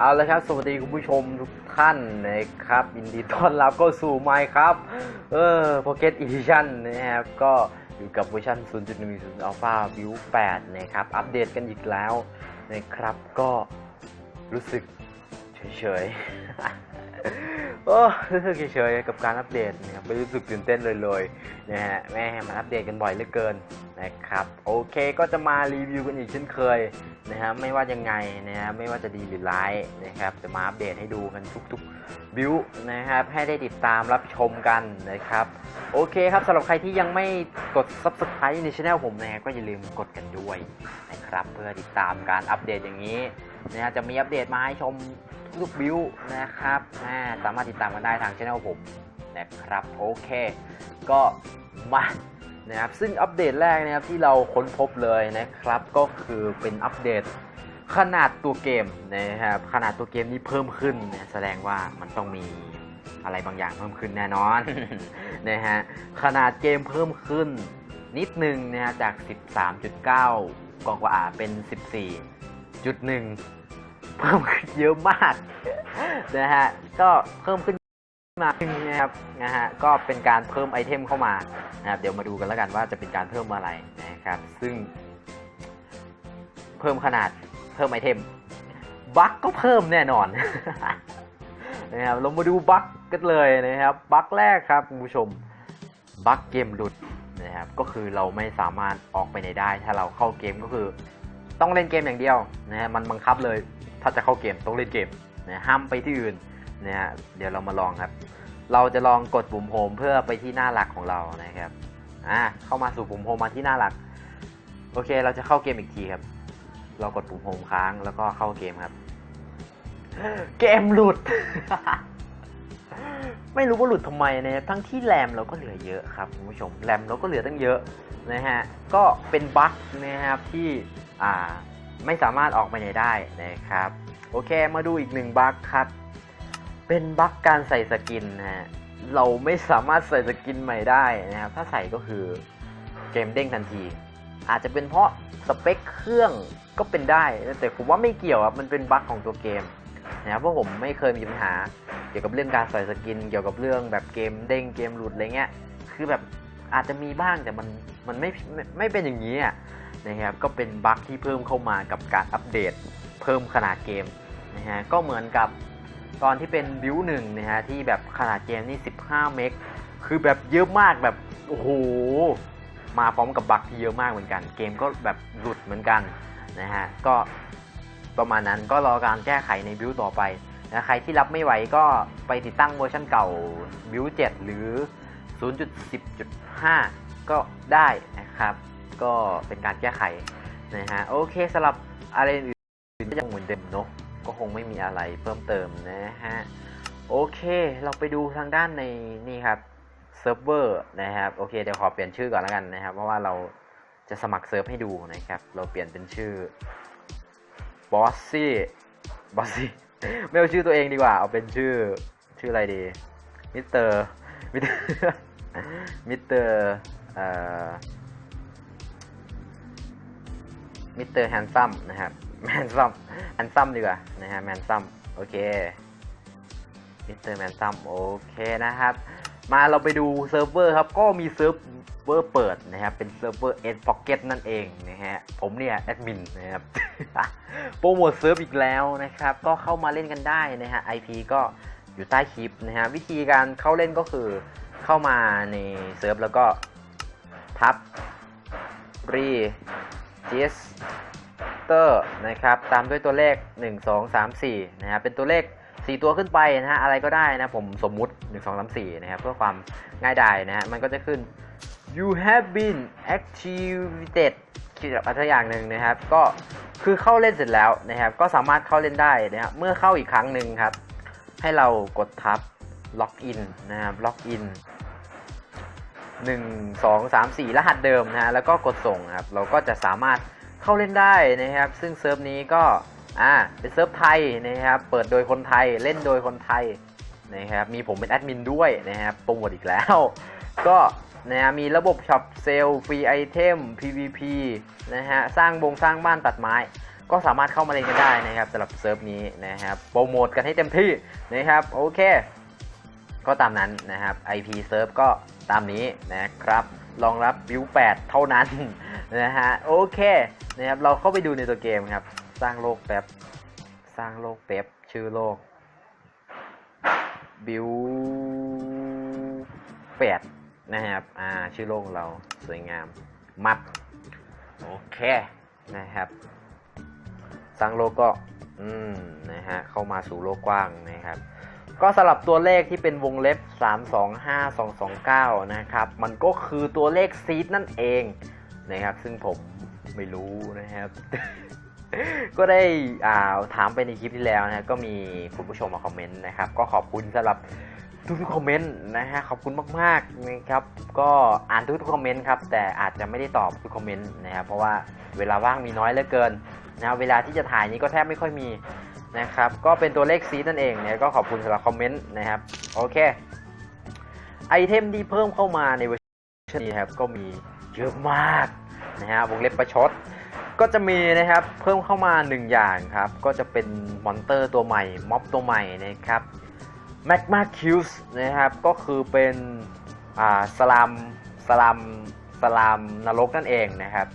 เอาละครับ สวัสดีคุณผู้ชมทุกท่านนะครับยินดีต้อนรับเข้าสู่ไมค์ครับ เออ Pocket Edition นะครับ ก็อยู่กับเวอร์ชัน0.1 Alpha View 8 นะครับ อัปเดตกันอีกแล้วนะครับ ก็รู้สึกเฉยๆโอ้รู้สึกเฉยๆ กับการอัปเดตนะครับไม่รู้สึกตื่นเต้นเลยเลยๆนะฮะ แม่มันอัปเดตกันบ่อยเหลือเกิน นะครับโอเคก็จะมารีวิวกันอีกเช่นเคยนะฮะไม่ว่ายังไงนะฮะไม่ว่าจะดีหรือร้ายนะครับจะมาอัปเดตให้ดูกันทุกๆบิวนะครับให้ได้ติดตามรับชมกันนะครับโอเคครับสำหรับใครที่ยังไม่กด subscribe ในช anel ผมนะครับก็อย่าลืมกดกันด้วยนะครับเพื่อติดตามการอัปเดตอย่างนี้นะฮะจะมีอัปเดตมาให้ชมทุกบิวนะครับสามารถติดตามกันได้ทางช anel ผมนะครับโอเค ก็มา นะครับซึ่งอัปเดตแรกนะครับที่เราค้นพบเลยนะครับก็คือเป็นอัปเดตขนาดตัวเกมนะครับขนาดตัวเกมนี้เพิ่มขึ้นนะแสดงว่ามันต้องมีอะไรบางอย่างเพิ่มขึ้นแน่นอนนะฮะขนาดเกมเพิ่มขึ้นนิดนึงนะฮะจาก 13.9กว่าๆเป็น 14.1 เพิ่มขึ้นเยอะมากนะฮะก็เพิ่มขึ้น มานะครับนะฮะก็เป็นการเพิ่มไอเทมเข้ามานะครับเดี๋ยวมาดูกันแล้วกันว่าจะเป็นการเพิ่มอะไรนะครับ ซึ่ง เพิ่มขนาดเพิ่มไอเทมบั๊กก็เพิ่มแน่นอนนะครับเรามาดูบั๊กกันเลยนะครับบั๊กแรกครับคุณผู้ชมบั๊กเกมหลุดนะครับก็คือเราไม่สามารถออกไปไหนได้ ถ้าเราเข้าเกมก็คือ ต้องเล่นเกมอย่างเดียวนะฮะมันบังคับเลย ถ้าจะเข้าเกมต้องเล่นเกมนะห้ามไปที่อื่น นะฮะเดี๋ยวเรามาลองครับ เราจะลองกดปุ่มโฮมเพื่อไปที่หน้าหลักของเรานะครับอ่าเข้ามาสู่ปุ่มโฮมมาที่หน้าหลัก โอเค เราจะเข้าเกมอีกทีครับ เรากดปุ่มโฮมค้างแล้วก็เข้าเกมครับ เกมหลุด ไม่รู้ว่าหลุดทำไมนะครับทั้งที่แรมเราก็เหลือเยอะครับคุณผู้ชมแรมเราก็เหลือตั้งเยอะนะฮะก็เป็นบั๊กนะครับที่อ่าไม่สามารถออกไปไหนได้นะครับ โอเคมาดูอีกหนึ่งบั๊กครับ เป็นบั๊กการใส่สกินนะฮะเราไม่สามารถใส่สกินใหม่ได้นะครับ ถ้าใส่ก็คือเกมเด้งทันที อาจจะเป็นเพราะสเปคเครื่องก็เป็นได้ แต่ผมว่าไม่เกี่ยวครับมันเป็นบั๊กของตัวเกมนะครับเพราะผมไม่เคยมีปัญหา เกี่ยวกับเรื่องการใส่สกิน เกี่ยวกับเรื่องแบบเกมเด้งเกมหลุดอะไรเงี้ย คือแบบอาจจะมีบ้างแต่มันมันไม่ไม่เป็นอย่างนี้อะนะครับ ก็เป็นบั๊กที่เพิ่มเข้ามากับการอัปเดต เพิ่มขนาดเกมนะฮะ ก็เหมือนกับ ตอนที่เป็นบิวหนึ่งนะฮะที่แบบขนาดเกมนี่15 เมกคือแบบเยอะมากแบบโอ้โหมาพร้อมกับบักที่เยอะมากเหมือนกัน เกมก็แบบหลุดเหมือนกันนะฮะก็ประมาณนั้นก็รอการแก้ไขในบิวต่อไปนะใครที่รับไม่ไหวก็ไปติดตั้งเวอร์ชันเก่าบิว7หรือ 0.10.5 ก็ได้นะครับ ก็เป็นการแก้ไขนะฮะโอเคสำหรับอะไรอื่นก็ยังเหมือนเดิมเนาะ ก็คงไม่มีอะไรเพิ่มเติมนะฮะ โอเค เราไปดูทางด้านในนี่ครับเซิร์ฟเวอร์นะครับ โอเค เดี๋ยวขอเปลี่ยนชื่อก่อนแล้วกันนะครับ เพราะว่าเราจะสมัครเซิร์ฟให้ดูนะครับ เราเปลี่ยนเป็นชื่อบอสซี่บอสซี่ไม่เอาชื่อตัวเองดีกว่า เอาเป็นชื่อชื่ออะไรดีมิสเตอร์มิสเตอร์มิสเตอร์เอ่อมิสเตอร์แฮนซัมนะครับ แมนซัมแฮนซัมดีกว่านะฮะแมนซัมโอเคมิสเตอร์แมนซัมโอเคนะครับ มาเราไปดูเซิร์ฟเวอร์ครับ ก็มีเซิร์ฟเวอร์เปิดนะครับ เป็นเซิร์ฟเวอร์เอ็นพ็อกเก็ตนั่นเองนะฮะ ผมเนี่ยแอดมินนะครับ โปรโมทเซิร์ฟอีกแล้วนะครับ ก็เข้ามาเล่นกันได้นะฮะ IP ก็อยู่ใต้คลิปนะฮะ วิธีการเข้าเล่นก็คือเข้ามาในเซิร์ฟแล้วก็ทับรีจิส เตอร์นะครับตามด้วยตัวเลข 1 2 3 4นะครับเป็นตัวเลข 4 ตัวขึ้นไปนะฮะอะไรก็ได้นะผมสมมุติ 1 2 3 4นะครับเพื่อความง่ายดายนะฮะมันก็จะขึ้น you have been activated อะไรอย่างหนึ่งนะครับ ก็คือเข้าเล่นเสร็จแล้วนะครับ ก็สามารถเข้าเล่นได้นะครับเมื่อเข้าอีกครั้งหนึ่งครับ ให้เรากดทับล็อกอินนะครับล็อกอิน1 2 3 4 รหัสเดิมนะฮะแล้วก็กดส่งครับ เราก็จะสามารถ เข้าเล่นได้นะครับ ซึ่งเซิร์ฟนี้ก็อ่าเป็นเซิร์ฟไทยนะครับ เปิดโดยคนไทยเล่นโดยคนไทยนะครับ มีผมเป็นแอดมินด้วยนะครับโปรโมทอีกแล้ว ก็นะมีระบบช็อปเซลฟรีไอเทม PVP นะฮะสร้างบงสร้างบ้านตัดไม้ ก็สามารถเข้ามาเล่นกันได้นะครับสำหรับเซิร์ฟนี้นะครับโปรโมทกันให้เต็มที่นะครับโอเค ก็ตามนั้นนะครับ IP เซิร์ฟก็ตามนี้นะครับรองรับบิว8เท่านั้น นะฮะโอเคนะครับเราเข้าไปดูในตัวเกมครับ สร้างโลกแป๊บสร้างโลกแป๊บชื่อโลกบิว8นะครับอ่าชื่อโลกเราสวยงามมัดโอเคนะครับ สร้างโลกก็อืมนะฮะเข้ามาสู่โลกกว้างนะครับก็สลับตัวเลขที่เป็นวงเล็บ 325229 นะครับ มันก็คือตัวเลขซีดนั่นเอง นะครับ ซึ่งผมไม่รู้นะครับ ก็ได้อ่าถามไปในคลิปที่แล้วนะก็มีคุณผู้ชมมาคอมเมนต์นะครับ ก็ขอบคุณสำหรับทุกๆคอมเมนต์นะฮะขอบคุณมากๆนะครับ ก็อ่านทุกๆคอมเมนต์ครับแต่อาจจะไม่ได้ตอบทุกคอมเมนต์นะครับเพราะว่าเวลาว่างมีน้อยเหลือเกินนะเวลาที่จะถ่ายนี้ก็แทบไม่ค่อยมีนะครับก็เป็นตัวเลขซีนั่นเองเนี่ยก็ขอบคุณสำหรับคอมเมนต์นะครับโอเคไอเทมที่เพิ่มเข้ามาในเวอร์ชันนี้ครับก็มี เยอะมากนะฮะวงเล็บประชด ก็จะมีนะครับเพิ่มเข้ามา 1 อย่างครับ ก็จะเป็นมอนเตอร์ตัวใหม่ ม็อบตัวใหม่นะครับแมกมาคิวส์นะครับ ก็คือเป็นอ่าสลามสลามสลามนรกนั่นเองนะครับ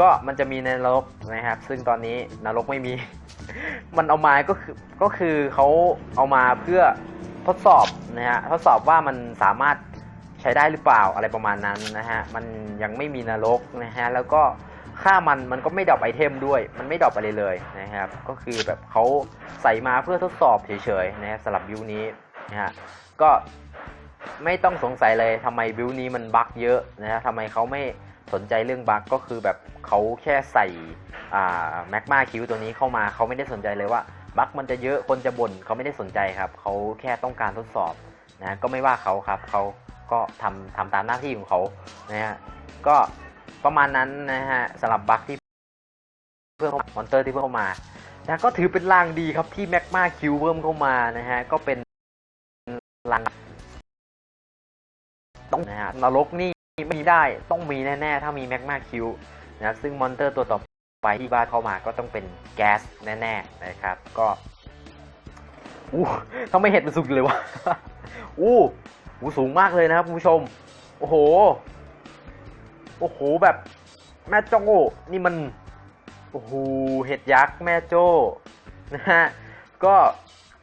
ก็มันจะมีในนรกนะครับ ซึ่งตอนนี้นรกไม่มี มันเอามาก็คือก็คือเขาเอามาเพื่อทดสอบนะฮะทดสอบว่ามันสามารถ ใช้ได้หรือเปล่าอะไรประมาณนั้นนะฮะ มันยังไม่มีนรกนะฮะ แล้วก็ค่ามันมันก็ไม่ดรอปไอเทมด้วย มันไม่ดรอปอะไรเลยนะครับ ก็คือแบบเขาใส่มาเพื่อทดสอบเฉยๆนะฮะสำหรับบิวนี้นะฮะ ก็ไม่ต้องสงสัยเลยทำไมบิวนี้มันบั๊กเยอะนะฮะทำไมเขาไม่สนใจเรื่องบั๊กก็คือแบบเขาแค่ใส่แมกมาคิวตัวนี้เข้ามาเขาไม่ได้สนใจเลยว่าบั๊กมันจะเยอะคนจะบ่นเขาไม่ได้สนใจครับเขาแค่ต้องการทดสอบนะก็ไม่ว่าเขาครับเขา ก็ทำทำตามหน้าที่ของเขานะฮะก็ประมาณนั้นนะฮะสำหรับบั๊กที่เพิ่มมอนเตอร์ที่เพิ่มเข้ามานะก็ถือเป็นลางดีครับที่แมกมาคิวเพิ่มเข้ามานะฮะก็เป็นลางต้องนะฮะนรกนี่ไม่มีได้ต้องมีแน่ๆ ถ้ามีแมกมาคิวนะซึ่งมอนเตอร์ตัวต่อไปที่บ้านเข้ามาก็ต้องเป็นแก๊สแน่ๆนะครับก็อู้ทำไมเห็ดมันสูงอยู่เลยวะอู้ หูสูงมากเลยนะครับคุณผู้ชม โอ้โห โอ้โหแบบแม่โจ้นี่มัน โอ้โห เห็ดยักษ์แม่โจ้นะฮะ ก็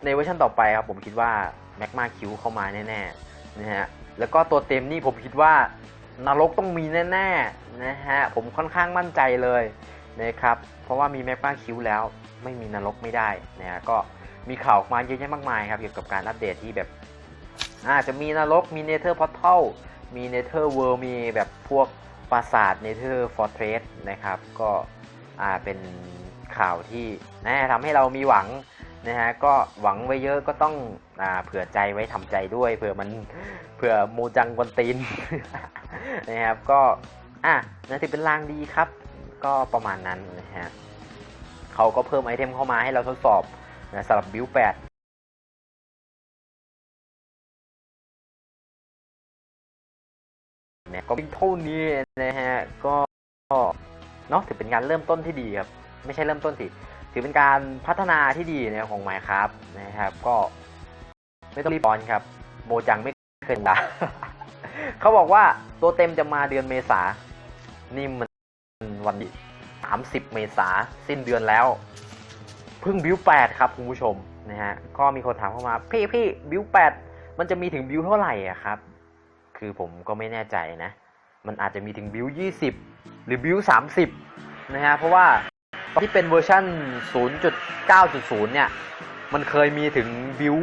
ในเวอร์ชันต่อไปครับผมคิดว่าแม็กมาคิวเข้ามาแน่ๆนะฮะ แล้วก็ตัวเต็มนี่ผมคิดว่านรกต้องมีแน่ๆนะฮะ ผมค่อนข้างมั่นใจเลยนะครับ เพราะว่ามีแม็กมาคิวแล้วไม่มีนรกไม่ได้นะฮะ ก็มีข่าวออกมาเยอะแยะมากมายครับเกี่ยวกับการอัปเดตที่แบบ อาจจะมีนรกมีเนเธอร์พอร์ทัลมีเนเธอร์เวิร์มีแบบพวกปราสาทเนเธอร์ฟอร์เทรสนะครับ ก็อ่าเป็นข่าวที่นะทำให้เรามีหวังนะฮะก็หวังไว้เยอะก็ต้องอ่าเผื่อใจไว้ทำใจด้วยเผื่อมันเผื่อโมจังกวนตีนนะครับก็อะนะถือเป็นลางดีครับ ก็ประมาณนั้นนะฮะเขาก็เพิ่มไอเทมเข้ามาให้เราทดสอบนะสำหรับบิวแปด นี่ยก็เท่านี้นะฮะก็เนาะถือเป็นการเริ่มต้นที่ดีครับ ไม่ใช่เริ่มต้นสิถือเป็นการพัฒนาที่ดีนะของ Minecraft นะครับ ก็ไม่ต้องรีบร้อนครับโมจังไม่เคยด่าเขาบอกว่าตัวเต็มจะมาเดือนเมษา นี่มันวันที่30 เมษาสิ้นเดือนแล้วเพิ่งบิวแปดครับคุณผู้ชมนะฮะก็มีคนถามเข้ามา พี่พี่บิวแปดมันจะมีถึงบิวเท่าไหร่อะครับ คือผมก็ไม่แน่ใจนะ มันอาจจะมีถึงบิว20 หรือบิว30 นะฮะ เพราะว่าตอนที่เป็นเวอร์ชัน0.9.0 เนี่ย มันเคยมีถึงบิว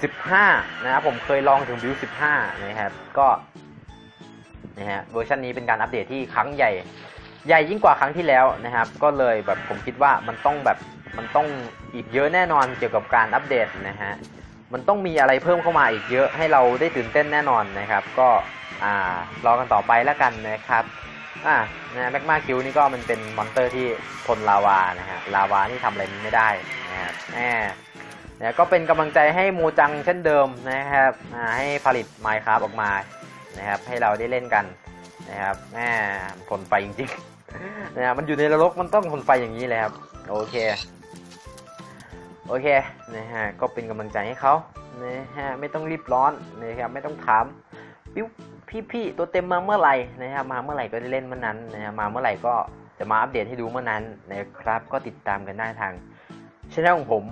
15 นะครับ ผมเคยลองถึงบิว15 นะครับ ก็นะฮะ เวอร์ชันนี้เป็นการอัปเดตที่ครั้งใหญ่ ใหญ่ยิ่งกว่าครั้งที่แล้วนะครับ ก็เลยแบบผมคิดว่ามันต้องแบบ มันต้องอีกเยอะแน่นอนเกี่ยวกับการอัปเดตนะฮะ มันต้องมีอะไรเพิ่มเข้ามาอีกเยอะให้เราได้ตื่นเต้นแน่นอนนะครับ ก็อ่ารอกันต่อไปแล้วกันนะครับอ่านะแมกมาคิวนี่ก็มันเป็นมอนเตอร์ที่ทนลาวานะฮะลาวานี่ทำอะไรไม่ได้นะครับแหมเนี่ยก็เป็นกำลังใจให้โมจังเช่นเดิมนะครับอ่าให้ผลิต Minecraft ออกมานะครับ ให้เราได้เล่นกันนะครับแหมทนไฟจริงๆนะครับมันอยู่ในนรกมันต้องทนไฟอย่างนี้เลยครับโอเค โอเคนะฮะก็เป็นกำลังใจให้เขานะฮะไม่ต้องรีบร้อนนะครับไม่ต้องถามปิ๊วพี่พี่ตัวเต็มมาเมื่อไหร่นะครับมาเมื่อไหร่ก็ได้เล่นเมื่อนั้นนะฮะมาเมื่อไหร่ก็จะมาอัปเดตให้ดูเมื่อนั้นนะครับก็ติดตามกันได้ทางช่องของผม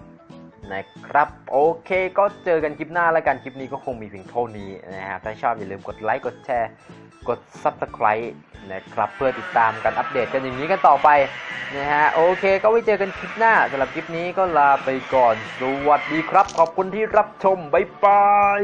นะครับ โอเคก็เจอกันคลิปหน้าแล้วกันคลิปนี้ก็คงมีเพียงเท่านี้นะครับถ้าชอบอย่าลืมกดไลค์กดแชร์กด Subscribe นะครับเพื่อติดตามกันอัปเดตกันอย่างนี้กันต่อไปนะฮะโอเค ก็ไว้เจอกันคลิปหน้าสำหรับคลิปนี้ก็ลาไปก่อน สวัสดีครับ ขอบคุณที่รับชม บ๊ายบาย